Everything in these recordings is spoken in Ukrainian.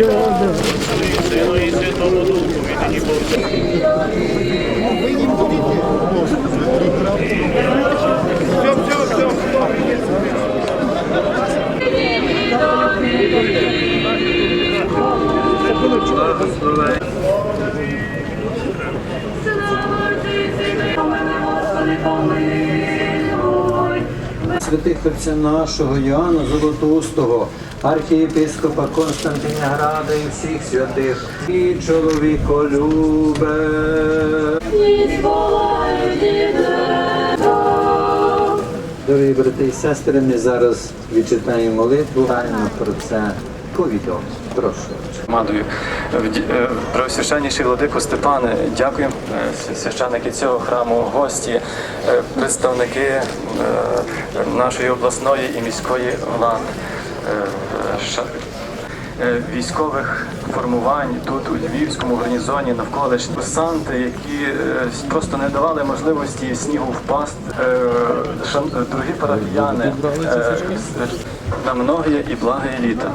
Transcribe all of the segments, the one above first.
Сину і Святому Духу, і нині повсякчас. Святих отця нашого Йоанна Золотоустого, архієпископа Константина Града і всіх святих, і чоловіколюбе. Дорогі брати і сестри, ми зараз відчитаємо молитву. Знаємо про це повідомлення. Прошу. Командою Е, Преосвященніший владико Степане, дякуємо е, священники цього храму, гості, е, представники е, нашої обласної і міської влади, е, е, військових формувань тут у Львівському гарнізоні навколишні курсанти, які е, просто не давали можливості снігу впасти. Е, Дорогі парафіяни, е, на многие і благе літа.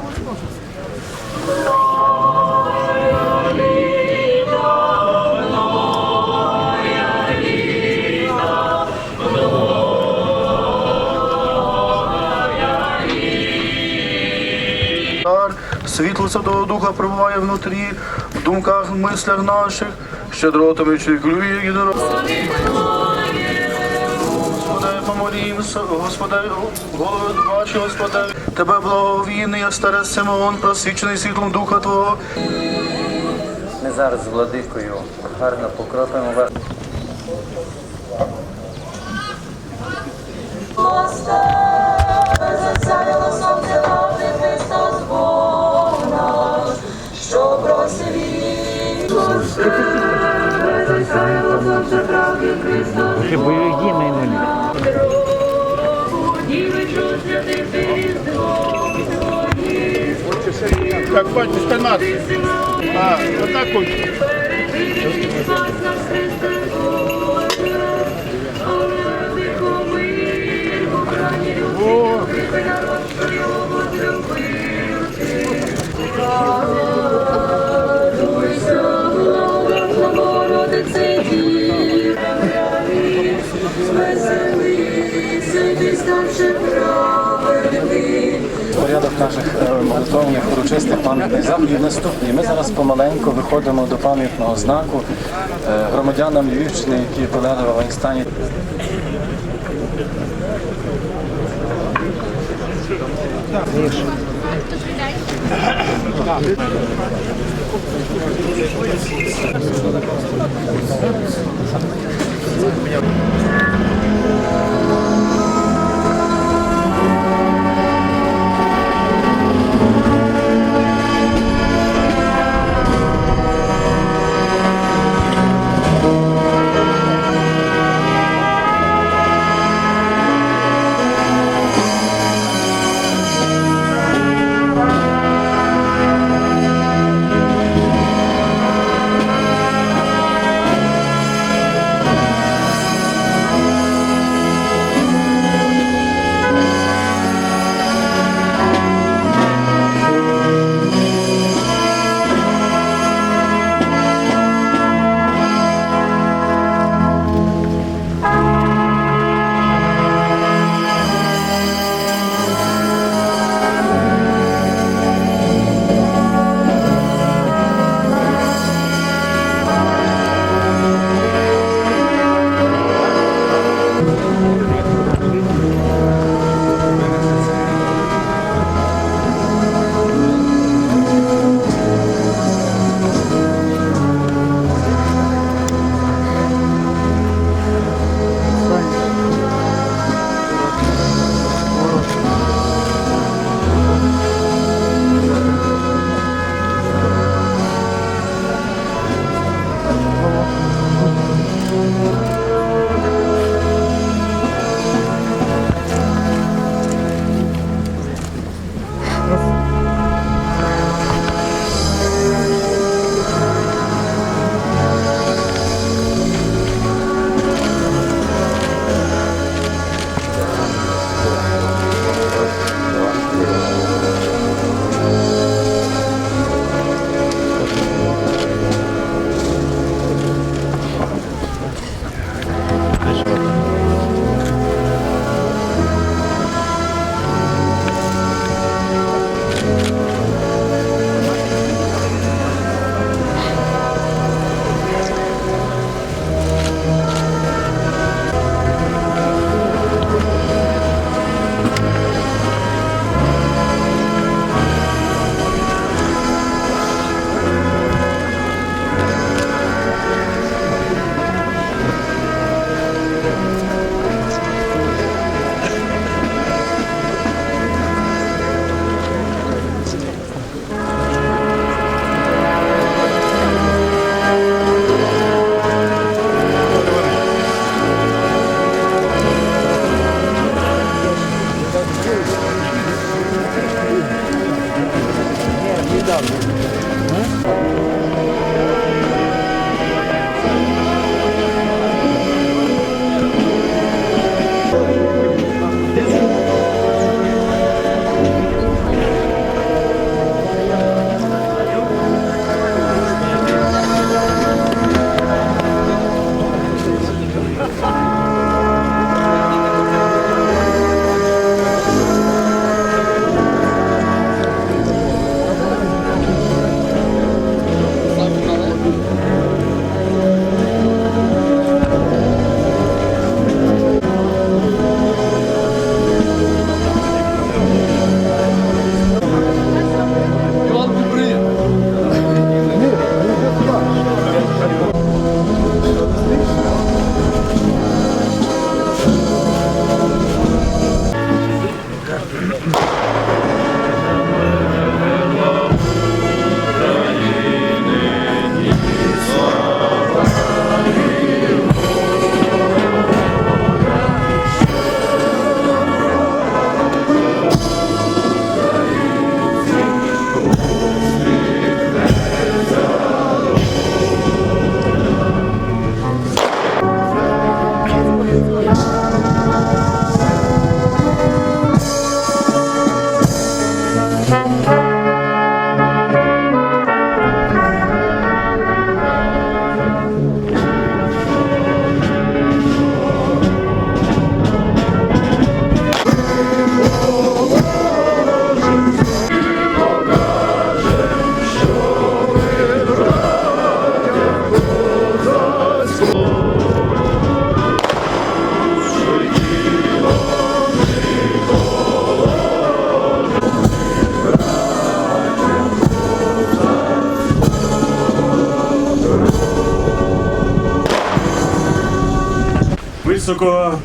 Світло Святого Духа перебуває внутрі, в думках, мислях наших, щедротами чеклює і. Господи, помолімся, Господи, голови ваші, Господи, Тебе благовійний, як старець Симеон, просвічений світлом Духа Твого. Ми зараз з владикою гарно покропимо вас. Засяяло Молі. Дівичу святих Різдво. Так, бачиш, канат. А, отак ось. Спас наших е, молитовних урочистих пам'ятних заходів наступні. Ми зараз помаленьку виходимо до пам'ятного знаку е, громадянам Львівщини, які полегли в Афганістані. Дякую.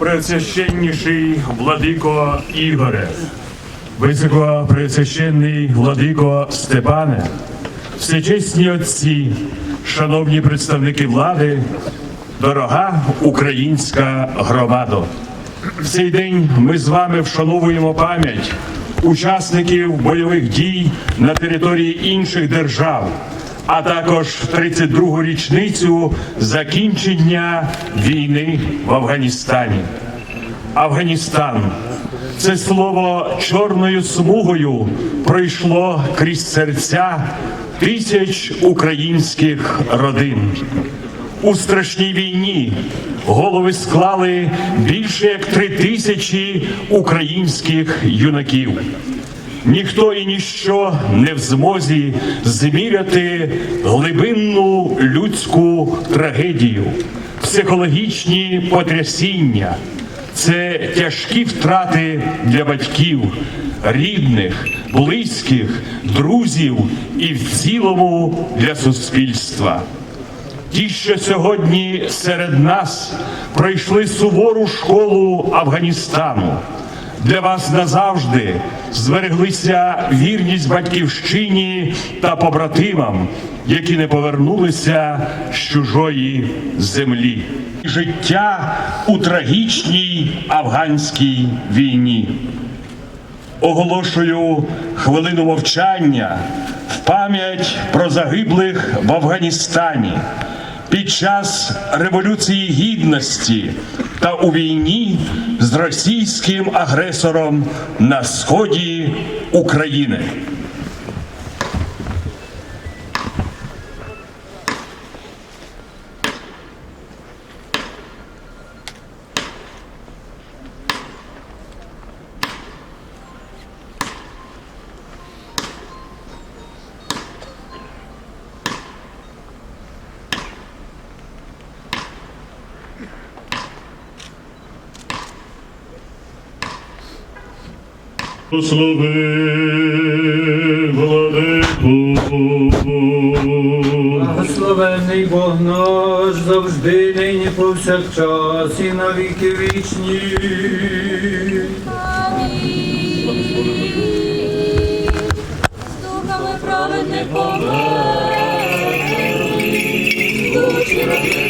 Високопреосвященніший владико Ігоре, високопреосвященний владико Степане, всечесні отці, шановні представники влади, дорога українська громадо. В цей день ми з вами вшановуємо пам'ять учасників бойових дій на території інших держав, а також 32-гу річницю закінчення війни в Афганістані. Афганістан це слово чорною смугою пройшло крізь серця тисяч українських родин. У страшній війні голови склали більше як три тисячі українських юнаків. Ніхто і ніщо не в змозі зміряти глибинну людську трагедію, психологічні потрясіння. Це тяжкі втрати для батьків, рідних, близьких, друзів і в цілому для суспільства. Ті, що сьогодні серед нас пройшли сувору школу Афганістану, для вас назавжди збереглися вірність батьківщині та побратимам, які не повернулися з чужої землі. Життя у трагічній афганській війні. Оголошую хвилину мовчання в пам'ять про загиблих в Афганістані під час Революції Гідності та у війні з російським агресором на сході України. Благослови владику. Благословений Бог наш завжди, нині повсякчас і на віки вічні. З духами праведних помер, душі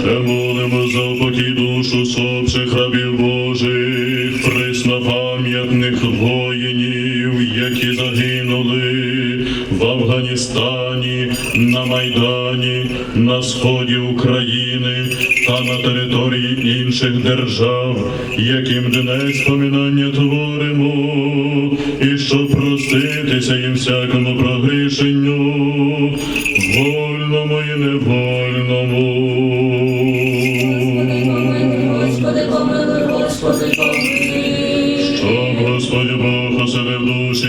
Ще молимо за упокій душу совших рабів Божих, преснопам'ятних воїнів, які загинули в Афганістані, на Майдані, на сході України та на території інших держав, яким днес поминання творимо, і щоб проститися їм всякому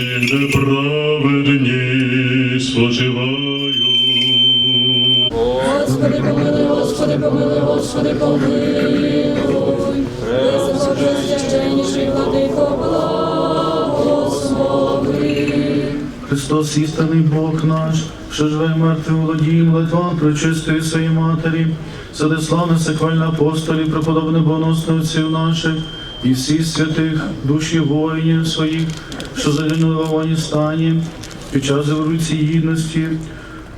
оселив праведні спочивають. Господи, помилуй, Господи, помилуй, Господи, помилуй. Високопресвященніший владико, благослови. Христос, істинний Бог наш, що живе мертвий володієм Литван, причистої своїй матері, Садиславне, секвальне апостолі, преподобне боносне отців наших і всіх святих душі воїнів своїх, що загинули в Афганістані під час революції гідності, е,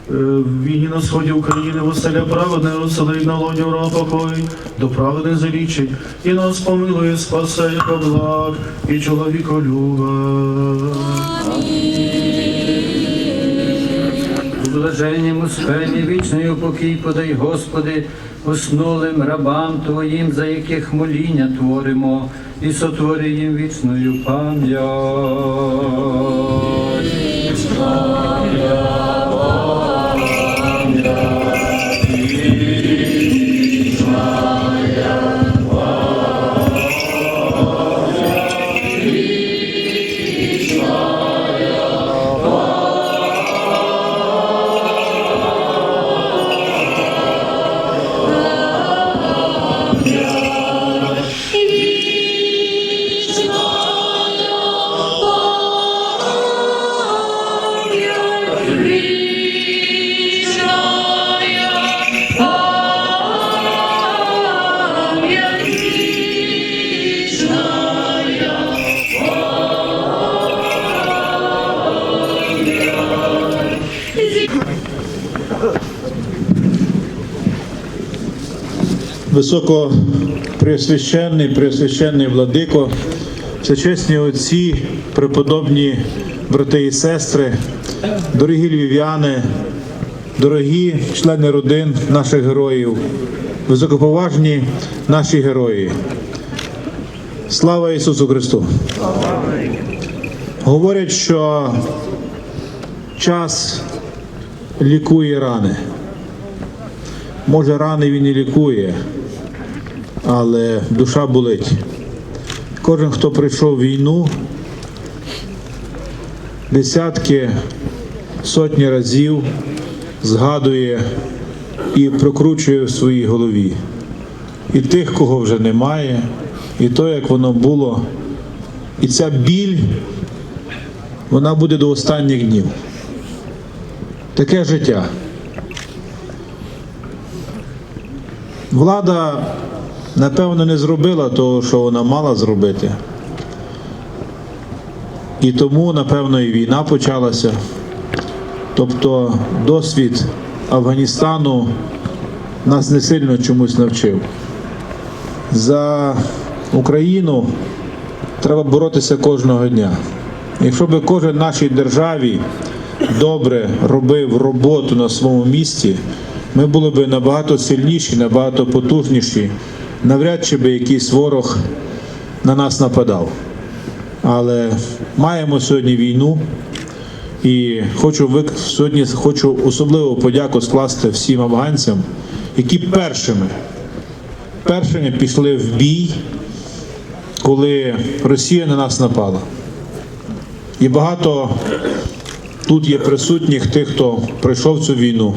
в війні на сході України Василя праведне розселить на лоні ура покой, до праведне залічить, і нас помилує, спасе, як благ, і чоловіколюба. блаженнім успені, вічний упокій подай, Господи, уснулим рабам Твоїм, за яких моління творимо, і сотвори їм вічною пам'ять. Високо преосвященний, преосвященний владико, всечесні отці, преподобні брати і сестри, дорогі львів'яни, дорогі члени родин наших героїв, високоповажні наші герої. Слава Ісусу Христу! Говорять, що час лікує рани. Може, рани він і лікує, але душа болить. Кожен, хто прийшов війну, десятки, сотні разів згадує і прокручує в своїй голові. І тих, кого вже немає, і то, як воно було. І ця біль, вона буде до останніх днів. Таке життя. Влада, напевно, не зробила того, що вона мала зробити. І тому, напевно, і війна почалася. Тобто досвід Афганістану нас не сильно чомусь навчив. За Україну треба боротися кожного дня. Якщо би кожен нашій державі добре робив роботу на своєму місці, ми були б набагато сильніші, набагато потужніші. Навряд чи би якийсь ворог на нас нападав. Але маємо сьогодні війну, і хочу вик- сьогодні хочу особливо подяку скласти всім афганцям, які першими, першими пішли в бій, коли Росія на нас напала. І багато тут є присутніх тих, хто пройшов цю війну.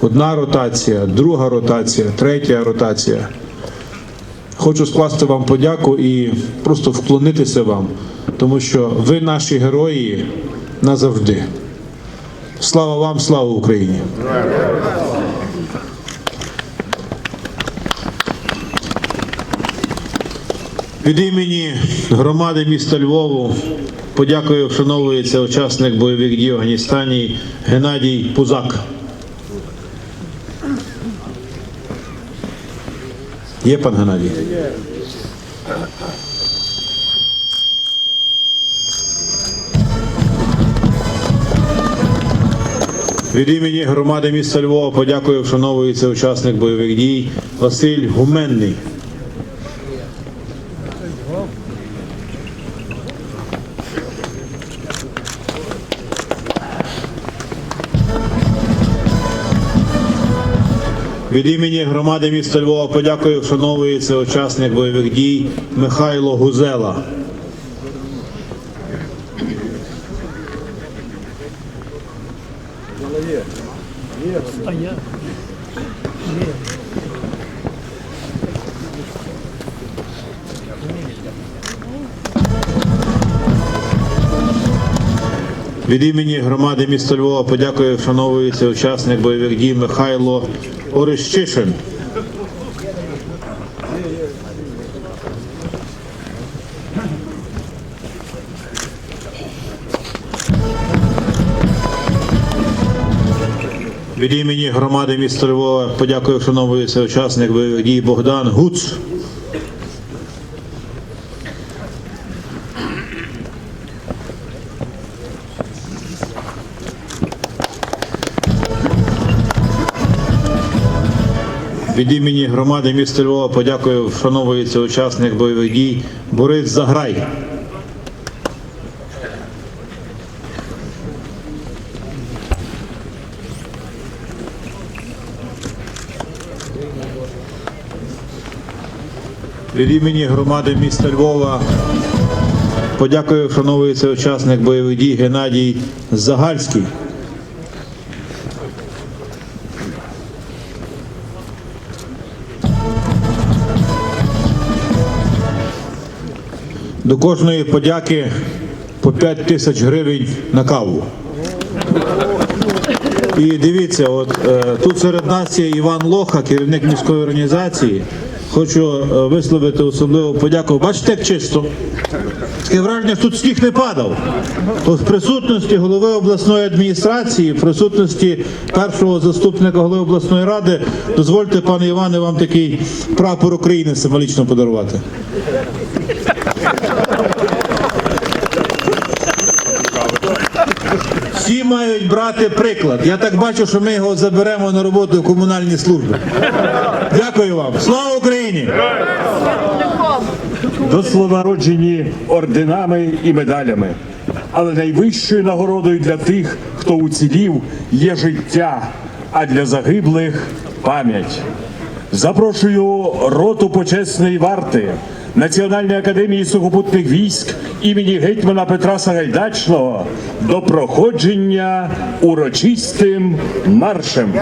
Одна ротація, друга ротація, третя ротація. Хочу скласти вам подяку і просто вклонитися вам, тому що ви наші герої назавжди. Слава вам, слава Україні! Від імені громади міста Львову подякую, вшановується учасник бойових дій в Афганістані Геннадій Пузак. Є пан Геннадій? Від імені громади міста Львова подякую, вшановується учасник бойових дій Василь Гуменний. Від імені громади міста Львова подякую, вшановується учасник бойових дій Михайло Гузела. Від імені громади міста Львова подякую, вшановується учасник бойових дій Михайло Орещишин. Від імені громади міста Львова подякую, вшановується учасник бойових дій Богдан Гуц. Від імені громади міста Львова подякую, вшановується учасник бойових дій Борис Заграй. Від імені громади міста Львова подякую, вшановується учасник бойових дій Геннадій Загальський. До кожної подяки по 5 тисяч гривень на каву. І дивіться, от е, тут серед нас є Іван Лоха, керівник міської організації. Хочу е, висловити особливу подяку. Бачите, як чисто? Таке враження, що тут сніг не падав. То в присутності голови обласної адміністрації, в присутності першого заступника голови обласної ради, дозвольте, пане Іване, вам такий прапор України символічно подарувати. Всі мають брати приклад. Я так бачу, що ми його заберемо на роботу в комунальні служби. Дякую вам. Слава Україні! до слова роджені орденами і медалями. Але найвищою нагородою для тих, хто уцілів, є життя, а для загиблих пам'ять. Запрошую роту почесної варти Національної академії сухопутних військ імені гетьмана Петра Сагайдачного до проходження урочистим маршем.